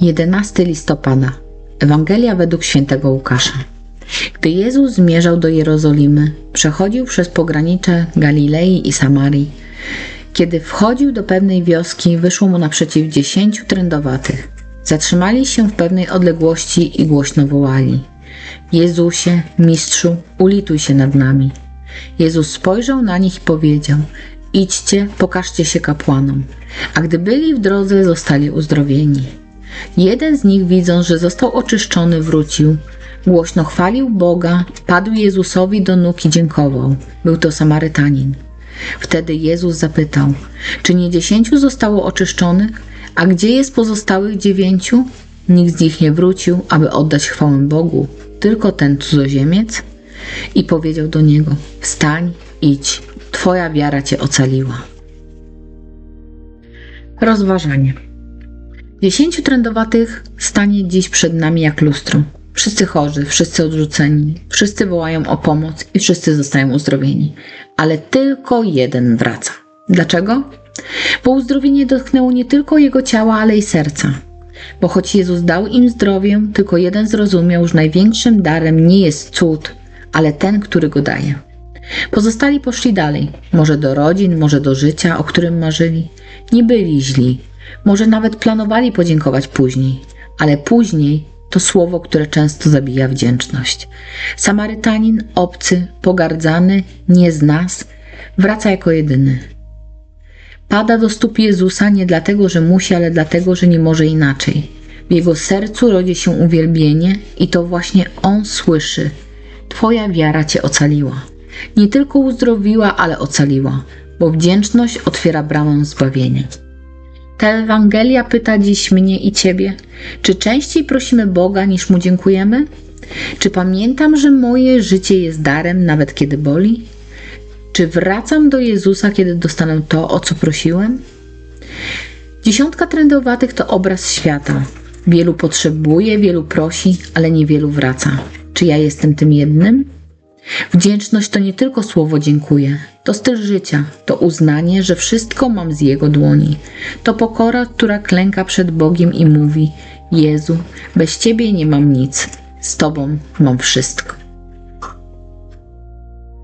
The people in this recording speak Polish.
11 listopada. Ewangelia według świętego Łukasza. Gdy Jezus zmierzał do Jerozolimy, przechodził przez pogranicze Galilei i Samarii. Kiedy wchodził do pewnej wioski, wyszło mu naprzeciw dziesięciu trędowatych. Zatrzymali się w pewnej odległości i głośno wołali: Jezusie, mistrzu, ulituj się nad nami. Jezus spojrzał na nich i powiedział: Idźcie, pokażcie się kapłanom. A gdy byli w drodze, zostali uzdrowieni. Jeden z nich, widząc, że został oczyszczony, wrócił. Głośno chwalił Boga, padł Jezusowi do nóg i dziękował. Był to Samarytanin. Wtedy Jezus zapytał: Czy nie dziesięciu zostało oczyszczonych? A gdzie jest pozostałych dziewięciu? Nikt z nich nie wrócił, aby oddać chwałę Bogu, tylko ten cudzoziemiec. I powiedział do niego: Wstań, idź, twoja wiara cię ocaliła. Rozważanie. Dziesięciu trędowatych stanie dziś przed nami jak lustro. Wszyscy chorzy, wszyscy odrzuceni, wszyscy wołają o pomoc i wszyscy zostają uzdrowieni. Ale tylko jeden wraca. Dlaczego? Bo uzdrowienie dotknęło nie tylko jego ciała, ale i serca. Bo choć Jezus dał im zdrowie, tylko jeden zrozumiał, że największym darem nie jest cud, ale ten, który go daje. Pozostali poszli dalej, może do rodzin, może do życia, o którym marzyli. Nie byli źli, może nawet planowali podziękować później, ale później to słowo, które często zabija wdzięczność. Samarytanin, obcy, pogardzany, nie z nas, wraca jako jedyny. Pada do stóp Jezusa nie dlatego, że musi, ale dlatego, że nie może inaczej. W jego sercu rodzi się uwielbienie i to właśnie on słyszy: Twoja wiara cię ocaliła. Nie tylko uzdrowiła, ale ocaliła, bo wdzięczność otwiera bramę zbawienia. Ta Ewangelia pyta dziś mnie i Ciebie, czy częściej prosimy Boga niż Mu dziękujemy? Czy pamiętam, że moje życie jest darem, nawet kiedy boli? Czy wracam do Jezusa, kiedy dostanę to, o co prosiłem? Dziesiątka trędowatych to obraz świata. Wielu potrzebuje, wielu prosi, ale niewielu wraca. Czy ja jestem tym jednym? Wdzięczność to nie tylko słowo dziękuję, to styl życia, to uznanie, że wszystko mam z Jego dłoni. To pokora, która klęka przed Bogiem i mówi: Jezu, bez Ciebie nie mam nic, z Tobą mam wszystko.